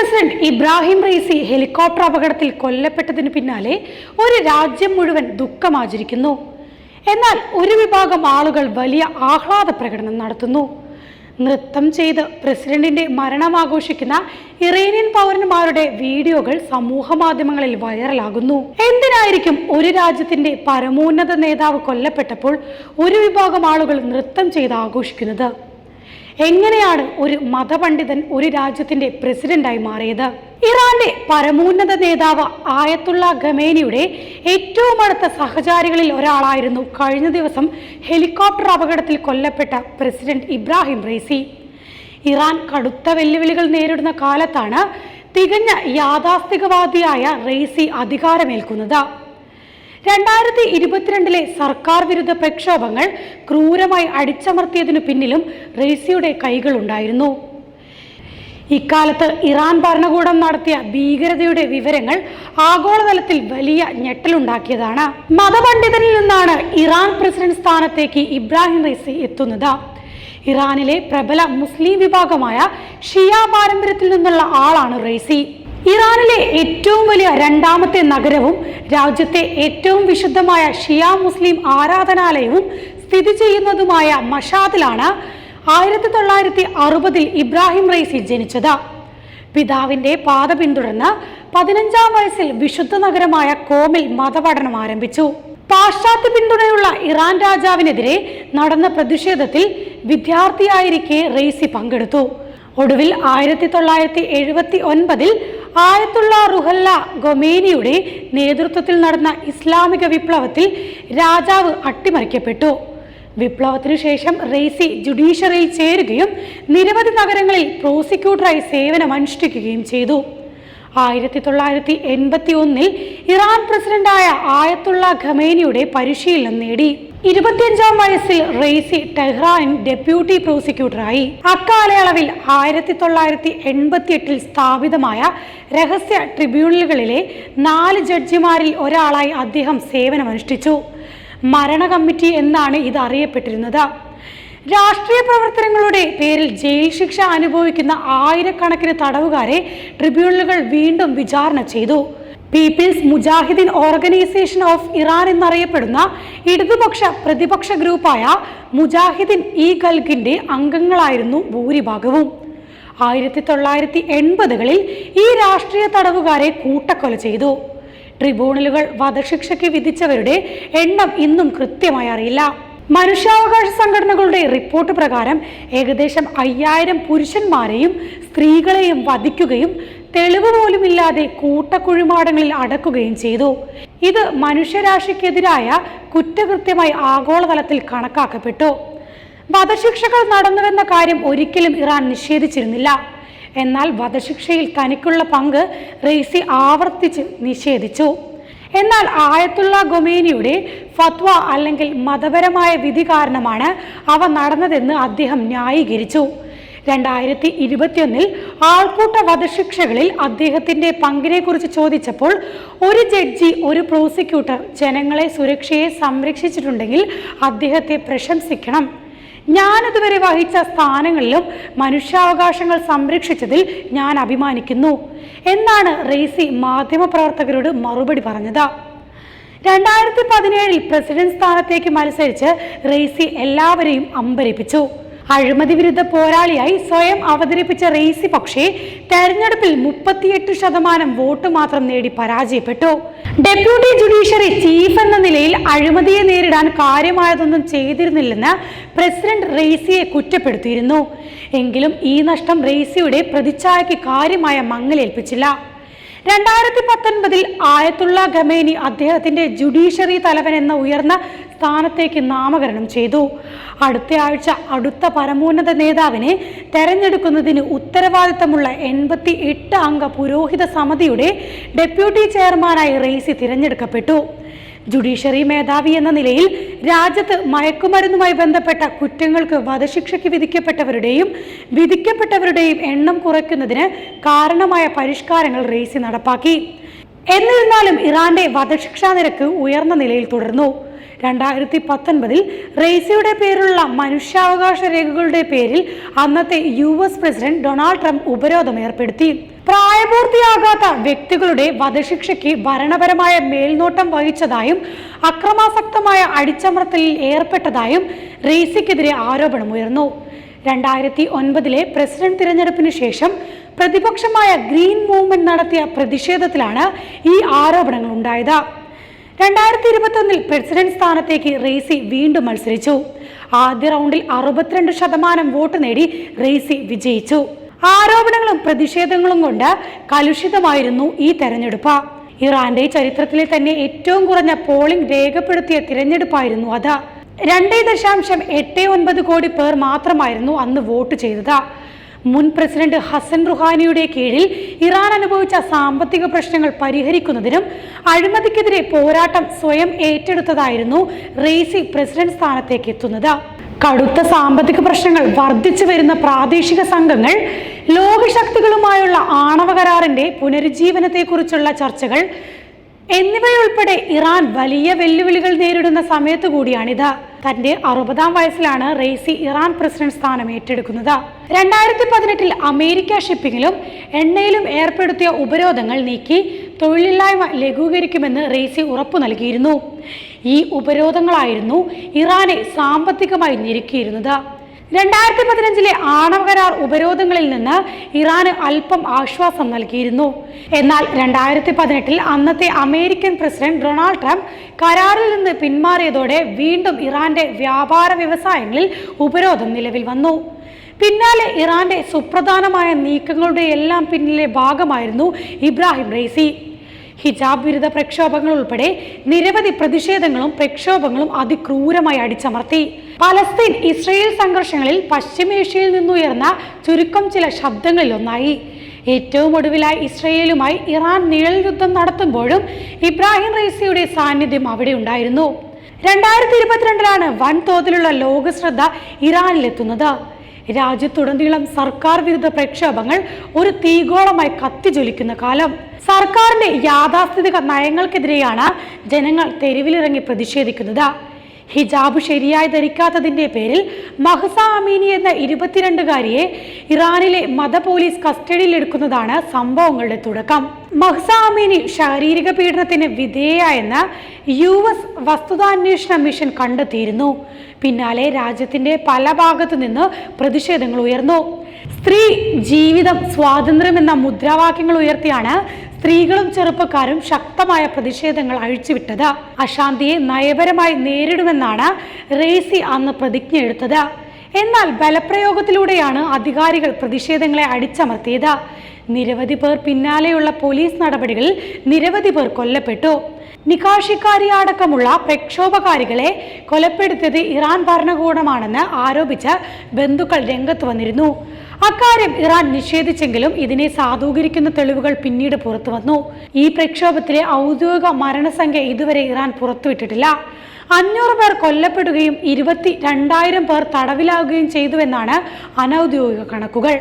President Ebrahim Raisi helicopter അപകടത്തിൽ കൊല്ലപ്പെട്ടതിന് പിന്നാലെ ഒരു രാജ്യം മുഴുവൻ ദുഃഖം ആചരിക്കുന്നു എന്നാൽ ഒരു വിഭാഗം ആളുകൾ വലിയ ആഹ്ലാദ പ്രകടനം നടത്തുന്നു. നൃത്തം ചെയ്ത് പ്രസിഡന്റിന്റെ മരണം ആഘോഷിക്കുന്ന ഇറേനിയൻ പൗരന്മാരുടെ വീഡിയോകൾ സമൂഹ മാധ്യമങ്ങളിൽ വൈറലാകുന്നു. എന്തിനായിരിക്കും ഒരു രാജ്യത്തിന്റെ പരമോന്നത നേതാവ് കൊല്ലപ്പെട്ടപ്പോൾ ഒരു വിഭാഗം ആളുകൾ നൃത്തം ചെയ്ത് ആഘോഷിക്കുന്നത്? എങ്ങനെയാണ് ഒരു മതപണ്ഡിതൻ ഒരു രാജ്യത്തിന്റെ പ്രസിഡന്റായി മാറിയത്? ഇറാന്റെ പരമോന്നത നേതാവ് ആയത്തുള്ള ഖമേനിയുടെ ഏറ്റവും അടുത്ത സഹചാരികളിൽ ഒരാളായിരുന്നു കഴിഞ്ഞ ദിവസം ഹെലികോപ്റ്റർ അപകടത്തിൽ കൊല്ലപ്പെട്ട പ്രസിഡന്റ് ഇബ്രാഹിം റൈസി ഇറാൻ കടുത്ത വെല്ലുവിളികൾ നേരിടുന്ന കാലത്താണ് തികഞ്ഞ യാഥാസ്ഥികവാദിയായ റെയ്സി അധികാരമേൽക്കുന്നത്. രണ്ടായിരത്തി ഇരുപത്തിരണ്ടിലെ സർക്കാർ വിരുദ്ധ പ്രക്ഷോഭങ്ങൾ ക്രൂരമായി അടിച്ചമർത്തിയതിനു പിന്നിലും റെയ്സിയുടെ കൈകളുണ്ടായിരുന്നു ഇക്കാലത്ത് ഇറാൻ ഭരണകൂടം നടത്തിയ ഭീകരതയുടെ വിവരങ്ങൾ ആഗോളതലത്തിൽ വലിയ ഞെട്ടലുണ്ടാക്കിയതാണ്. മതപണ്ഡിതനിൽ നിന്നാണ് ഇറാൻ പ്രസിഡന്റ് സ്ഥാനത്തേക്ക് ഇബ്രാഹിം റൈസി എത്തുന്നത്. ഇറാനിലെ പ്രബല മുസ്ലിം വിഭാഗമായ ഷിയ പാരമ്പര്യത്തിൽ നിന്നുള്ള ആളാണ് റൈസി. ഇറാനിലെ ഏറ്റവും വലിയ രണ്ടാമത്തെ നഗരവും രാജ്യത്തെ ഏറ്റവും വിശുദ്ധമായ ഷിയ മുസ്ലിം ആരാധനാലയവും സ്ഥിതി ചെയ്യുന്നതുമായ മഷാദിലാണ് ആയിരത്തി തൊള്ളായിരത്തി അറുപതിൽ ഇബ്രാഹിം റൈസി ജനിച്ചത്. പിതാവിന്റെ പാത പിന്തുടർന്ന് പതിനഞ്ചാം വയസ്സിൽ വിശുദ്ധ നഗരമായ കോമിൽ മതപഠനം ആരംഭിച്ചു. പാശ്ചാത്യ പിന്തുണയുള്ള ഇറാൻ രാജാവിനെതിരെ നടന്ന പ്രതിഷേധത്തിൽ വിദ്യാർത്ഥിയായിരിക്കെ റെയ്സി പങ്കെടുത്തു. ഒടുവിൽ ആയിരത്തി തൊള്ളായിരത്തി എഴുപത്തി ഒൻപതിൽ ആയത്തുള്ള റുഹല്ല ഗൊമേനിയുടെ നേതൃത്വത്തിൽ നടന്ന ഇസ്ലാമിക വിപ്ലവത്തിൽ രാജാവ് അട്ടിമറിക്കപ്പെട്ടു. വിപ്ലവത്തിനു ശേഷം റെയ്സി ജുഡീഷ്യറിയിൽ ചേരുകയും നിരവധി നഗരങ്ങളിൽ പ്രോസിക്യൂട്ടറായി സേവനമനുഷ്ഠിക്കുകയും ചെയ്തു. ആയിരത്തി തൊള്ളായിരത്തി എൺപത്തി ഒന്നിൽ ഇറാൻ പ്രസിഡന്റായ ആയത്തുള്ള ഖമേനിയുടെ പരിശീലനം നേടി. ഇരുപത്തിയഞ്ചാം വയസ്സിൽ റെയ്സി ടെഹ്റാൻ ഡെപ്യൂട്ടി പ്രോസിക്യൂട്ടറായി. അക്കാലയളവിൽ ആയിരത്തി തൊള്ളായിരത്തി എൺപത്തി എട്ടിൽ സ്ഥാപിതമായ രഹസ്യ ട്രിബ്യൂണലുകളിലെ നാല് ജഡ്ജിമാരിൽ ഒരാളായി അദ്ദേഹം സേവനമനുഷ്ഠിച്ചു. മരണ കമ്മിറ്റി എന്നാണ് ഇത് അറിയപ്പെട്ടിരുന്നത് രാഷ്ട്രീയ പ്രവർത്തനങ്ങളുടെ പേരിൽ ജയിൽ ശിക്ഷ അനുഭവിക്കുന്ന ആയിരക്കണക്കിന് തടവുകാരെ ട്രിബ്യൂണലുകൾ വീണ്ടും വിചാരണ ചെയ്തു. People's Mujahedin organisation of Iran എന്നറിയപ്പെടുന്ന ഇടതുപക്ഷ പ്രതിപക്ഷ ഗ്രൂപ്പായ മുജാഹിദീൻ ഇ ഗൽഗിന്റെ അംഗങ്ങളായിരുന്നു ഭൂരിഭാഗവും. ആയിരത്തി തൊള്ളായിരത്തി എൺപതുകളിൽ ഈ രാഷ്ട്രീയ തടവുകാരെ കൂട്ടക്കൊല ചെയ്തു. ട്രിബ്യൂണലുകൾ വധശിക്ഷയ്ക്ക് വിധിച്ചവരുടെ എണ്ണം ഇന്നും കൃത്യമായി അറിയില്ല. മനുഷ്യാവകാശ സംഘടനകളുടെ റിപ്പോർട്ട് പ്രകാരം ഏകദേശം അയ്യായിരം പുരുഷന്മാരെയും സ്ത്രീകളെയും വധിക്കുകയും തെളിവ് പോലുമില്ലാതെ കൂട്ടക്കുഴിമാടങ്ങളിൽ അടക്കുകയും ചെയ്തു. ഇത് മനുഷ്യരാശിക്കെതിരായ കുറ്റകൃത്യമായി ആഗോളതലത്തിൽ കണക്കാക്കപ്പെട്ടു. വധശിക്ഷകൾ നടന്നുവെന്ന കാര്യം ഒരിക്കലും ഇറാൻ നിഷേധിച്ചിരുന്നില്ല. എന്നാൽ വധശിക്ഷയിൽ തനിക്കുള്ള പങ്ക് റെയ്സി ആവർത്തിച്ച് നിഷേധിച്ചു. എന്നാൽ ആയത്തുള്ള ഗൊമേനിയുടെ ഫത്വ അല്ലെങ്കിൽ മതപരമായ വിധി കാരണമാണ് അവ നടന്നതെന്ന് അദ്ദേഹം ന്യായീകരിച്ചു. രണ്ടായിരത്തി ഇരുപത്തിയൊന്നിൽ ആൾക്കൂട്ട വധശിക്ഷകളിൽ അദ്ദേഹത്തിന്റെ പങ്കിനെക്കുറിച്ച് ചോദിച്ചപ്പോൾ ഒരു ജഡ്ജി ഒരു പ്രോസിക്യൂട്ടർ ജനങ്ങളെ സുരക്ഷയെ സംരക്ഷിച്ചിട്ടുണ്ടെങ്കിൽ അദ്ദേഹത്തെ പ്രശംസിക്കണം. ഞാനിതുവരെ വഹിച്ച സ്ഥാനങ്ങളിലും മനുഷ്യാവകാശങ്ങൾ സംരക്ഷിച്ചതിൽ ഞാൻ അഭിമാനിക്കുന്നു എന്നാണ് റെയ്സി മാധ്യമപ്രവർത്തകരോട് മറുപടി പറഞ്ഞത്. രണ്ടായിരത്തി പതിനേഴിൽ പ്രസിഡന്റ് സ്ഥാനത്തേക്ക് മത്സരിച്ച് റെയ്സി എല്ലാവരെയും അമ്പരിപ്പിച്ചു. അഴിമതി വിരുദ്ധ പോരാളിയായി സ്വയം അവതരിപ്പിച്ച റെയ്സി പക്ഷേ തെരഞ്ഞെടുപ്പിൽ മുപ്പത്തിയെട്ട് ശതമാനം വോട്ട് മാത്രം നേടി പരാജയപ്പെട്ടു. ഡെപ്യൂട്ടി ജുഡീഷ്യറി ചീഫ് എന്ന നിലയിൽ അഴിമതിയെ നേരിടാൻ കാര്യമായതൊന്നും ചെയ്തിരുന്നില്ലെന്ന് പ്രസിഡന്റ് റെയ്സിയെ കുറ്റപ്പെടുത്തിയിരുന്നു. എങ്കിലും ഈ നഷ്ടം റെയ്സിയുടെ പ്രതിച്ഛായയ്ക്ക് കാര്യമായ മങ്ങലേൽപ്പിച്ചില്ല. രണ്ടായിരത്തി പത്തൊൻപതിൽ ആയത്തുള്ള ഖമേനി അദ്ദേഹത്തിന്റെ ജുഡീഷ്യറി തലവൻ എന്ന ഉയർന്ന സ്ഥാനത്തേക്ക് നാമകരണം ചെയ്തു. അടുത്ത ആഴ്ച അടുത്ത പരമോന്നത നേതാവിനെ തെരഞ്ഞെടുക്കുന്നതിന് ഉത്തരവാദിത്തമുള്ള എൺപത്തി എട്ട് അംഗ പുരോഹിത സമിതിയുടെ ഡെപ്യൂട്ടി ചെയർമാനായി റെയ്സി തിരഞ്ഞെടുക്കപ്പെട്ടു. ജുഡീഷ്യറി മേധാവി എന്ന നിലയിൽ രാജ്യത്ത് മയക്കുമരുന്നുമായി ബന്ധപ്പെട്ട കുറ്റങ്ങൾക്ക് വധശിക്ഷയ്ക്ക് വിധിക്കപ്പെട്ടവരുടെയും വിധിക്കപ്പെട്ടവരുടെയും എണ്ണം കുറയ്ക്കുന്നതിന് കാരണമായ പരിഷ്കാരങ്ങൾ റെയ്സി നടപ്പാക്കി. എന്നിരുന്നാലും ഇറാന്റെ വധശിക്ഷാ നിരക്ക് ഉയർന്ന നിലയിൽ തുടർന്നു. രണ്ടായിരത്തി പത്തൊൻപതിൽ റെയ്സിയുടെ പേരിലുള്ള മനുഷ്യാവകാശ രേഖകളുടെ പേരിൽ അന്നത്തെ U S president Donald Trump ഉപരോധം ഏർപ്പെടുത്തി. പ്രായപൂർത്തിയാകാത്ത വ്യക്തികളുടെ വധശിക്ഷയ്ക്ക് ഭരണപരമായ മേൽനോട്ടം വഹിച്ചതായും അക്രമാസക്തമായ അടിച്ചമർത്തലിൽ ഏർപ്പെട്ടതായും റെയ്സിക്കെതിരെ ആരോപണമുയർന്നു. രണ്ടായിരത്തി ഒൻപതിലെ പ്രസിഡന്റ് തിരഞ്ഞെടുപ്പിന് ശേഷം പ്രതിപക്ഷമായ ഗ്രീൻ മൂവ്മെന്റ് നടത്തിയ പ്രതിഷേധത്തിലാണ് ഈ ആരോപണങ്ങൾ ഉണ്ടായത് രണ്ടായിരത്തി ഇരുപത്തൊന്നിൽ പ്രസിഡന്റ് സ്ഥാനത്തേക്ക് റെയ്സി വീണ്ടും മത്സരിച്ചു. ആദ്യ റൗണ്ടിൽ അറുപത്തിരണ്ട് ശതമാനം വോട്ട് നേടി റെയ്സി വിജയിച്ചു. ആരോപണങ്ങളും പ്രതിഷേധങ്ങളും കൊണ്ട് കലുഷിതമായിരുന്നു ഈ തെരഞ്ഞെടുപ്പ്. ഇറാന്റെ ചരിത്രത്തിലെ തന്നെ ഏറ്റവും കുറഞ്ഞ പോളിംഗ് രേഖപ്പെടുത്തിയ തിരഞ്ഞെടുപ്പായിരുന്നു അത്. രണ്ടേ ദശാംശം എട്ട് ഒൻപത് കോടി പേർ മാത്രമായിരുന്നു അന്ന് വോട്ട് ചെയ്തത്. മുൻ പ്രസിഡന്റ് ഹസൻ റുഹാനിയുടെ കീഴിൽ ഇറാൻ അനുഭവിച്ച സാമ്പത്തിക പ്രശ്നങ്ങൾ പരിഹരിക്കുന്നതിനും അഴിമതിക്കെതിരെ പോരാട്ടം സ്വയം ഏറ്റെടുത്തതായിരുന്നു റെയ്സി പ്രസിഡന്റ് സ്ഥാനത്തേക്ക് എത്തുന്നത്. കടുത്ത സാമ്പത്തിക പ്രശ്നങ്ങൾ വർദ്ധിച്ചു വരുന്ന പ്രാദേശിക സംഘങ്ങൾ ലോകശക്തികളുമായുള്ള ആണവ കരാറിന്റെ പുനരുജ്ജീവനത്തെക്കുറിച്ചുള്ള ചർച്ചകൾ എന്നിവയുൾപ്പെടെ ഇറാൻ വലിയ വെല്ലുവിളികൾ നേരിടുന്ന സമയത്ത് കൂടിയാണിത്. തന്റെ അറുപതാം വയസ്സിലാണ് റെയ്സി ഇറാൻ പ്രസിഡന്റ് സ്ഥാനം ഏറ്റെടുക്കുന്നത്. രണ്ടായിരത്തി പതിനെട്ടിൽ അമേരിക്ക ഷിപ്പിങ്ങിലും എണ്ണയിലും ഏർപ്പെടുത്തിയ ഉപരോധങ്ങൾ നീക്കി തൊഴിലില്ലായ്മ ലഘൂകരിക്കുമെന്ന് റെയ്സി ഉറപ്പു നൽകിയിരുന്നു. ഈ ഉപരോധങ്ങളായിരുന്നു ഇറാനെ സാമ്പത്തികമായി ഞെരുക്കിയിരുന്നത്. രണ്ടായിരത്തി പതിനഞ്ചിലെ ആണവ കരാർ ഉപരോധങ്ങളിൽ നിന്ന് ഇറാന് അല്പം ആശ്വാസം നൽകിയിരുന്നു. എന്നാൽ രണ്ടായിരത്തി പതിനെട്ടിൽ അന്നത്തെ അമേരിക്കൻ പ്രസിഡന്റ് ഡൊണാൾഡ് ട്രംപ് കരാറിൽ നിന്ന് പിന്മാറിയതോടെ വീണ്ടും ഇറാന്റെ വ്യാപാര വ്യവസായങ്ങളിൽ ഉപരോധം നിലവിൽ വന്നു. പിന്നാലെ ഇറാന്റെ സുപ്രധാനമായ നീക്കങ്ങളുടെ എല്ലാം പിന്നിലെ ഭാഗമായിരുന്നു ഇബ്രാഹിം റൈസി ഹിജാബ് വിരുദ്ധ പ്രക്ഷോഭങ്ങൾ ഉൾപ്പെടെ നിരവധി പ്രതിഷേധങ്ങളും പ്രക്ഷോഭങ്ങളും അതിക്രൂരമായി അടിച്ചമർത്തി. പലസ്തീൻ ഇസ്രയേൽ സംഘർഷങ്ങളിൽ പശ്ചിമേഷ്യയിൽ നിന്നുയർന്ന ചുരുക്കം ചില ശബ്ദങ്ങളിൽ ഒന്നായി ഏറ്റവും ഒടുവിലായി ഇസ്രയേലുമായി ഇറാൻ നിഴൽ യുദ്ധം നടത്തുമ്പോഴും ഇബ്രാഹിം റൈസിയുടെ സാന്നിധ്യം അവിടെ ഉണ്ടായിരുന്നു. രണ്ടായിരത്തി ഇരുപത്തിരണ്ടിലാണ് വൻതോതിലുള്ള ലോകശ്രദ്ധ ഇറാനിലെത്തുന്നത്. രാജ്യത്തുടനീളം സർക്കാർ വിരുദ്ധ പ്രക്ഷോഭങ്ങൾ ഒരു തീഗോളമായി കത്തിജ്വലിക്കുന്ന കാലം. സർക്കാരിന്റെ യാഥാസ്ഥിതിക നയങ്ങൾക്കെതിരെയാണ് ജനങ്ങൾ തെരുവിലിറങ്ങി പ്രതിഷേധിക്കുന്നത്. ഹിജാബ് ശരിയായി ധരിക്കാത്തതിന്റെ പേരിൽ മഹസ അമീനി എന്ന ഇരുപത്തിരണ്ടുകാരിയെ ഇറാനിലെ മത പോലീസ് കസ്റ്റഡിയിലെടുക്കുന്നതാണ് സംഭവങ്ങളുടെ തുടക്കം. മഹസ അമീനി ശാരീരിക പീഡനത്തിന് വിധേയായെന്ന് യു എസ് വസ്തുതാന്വേഷണ മിഷൻ കണ്ടെത്തിയിരുന്നു. പിന്നാലെ രാജ്യത്തിന്റെ പല ഭാഗത്തു നിന്ന് പ്രതിഷേധങ്ങൾ ഉയർന്നു. സ്ത്രീ ജീവിതം സ്വാതന്ത്ര്യം എന്ന മുദ്രാവാക്യങ്ങൾ ഉയർത്തിയാണ് സ്ത്രീകളും ചെറുപ്പക്കാരും ശക്തമായ പ്രതിഷേധങ്ങൾ അഴിച്ചുവിട്ടത്. അശാന്തിയെ നയപരമായി നേരിടുമെന്നാണ് റേസി അന്ന് പ്രതിജ്ഞ എടുത്തത്. എന്നാൽ ബലപ്രയോഗത്തിലൂടെയാണ് അധികാരികൾ പ്രതിഷേധങ്ങളെ അടിച്ചമർത്തിയത്. നിരവധി പേർ പിന്നാലെയുള്ള പോലീസ് നടപടികളിൽ നിരവധി പേർ കൊല്ലപ്പെട്ടു. നികാഷിക്കാരി അടക്കമുള്ള പ്രക്ഷോഭകാരികളെ കൊലപ്പെടുത്തിയത് ഇറാൻ ഭരണകൂടമാണെന്ന് ആരോപിച്ച് ബന്ധുക്കൾ രംഗത്ത് വന്നിരുന്നു. അക്കാര്യം ഇറാൻ നിഷേധിച്ചെങ്കിലും ഇതിനെ സാധൂകരിക്കുന്ന തെളിവുകൾ പിന്നീട് പുറത്തുവന്നു ഈ പ്രക്ഷോഭത്തിലെ ഔദ്യോഗിക മരണസംഖ്യ ഇതുവരെ ഇറാൻ പുറത്തുവിട്ടിട്ടില്ല. അഞ്ഞൂറ് പേർ കൊല്ലപ്പെടുകയും ഇരുപത്തി രണ്ടായിരം പേർ തടവിലാവുകയും ചെയ്തുവെന്നാണ് അനൌദ്യോഗിക കണക്കുകൾ.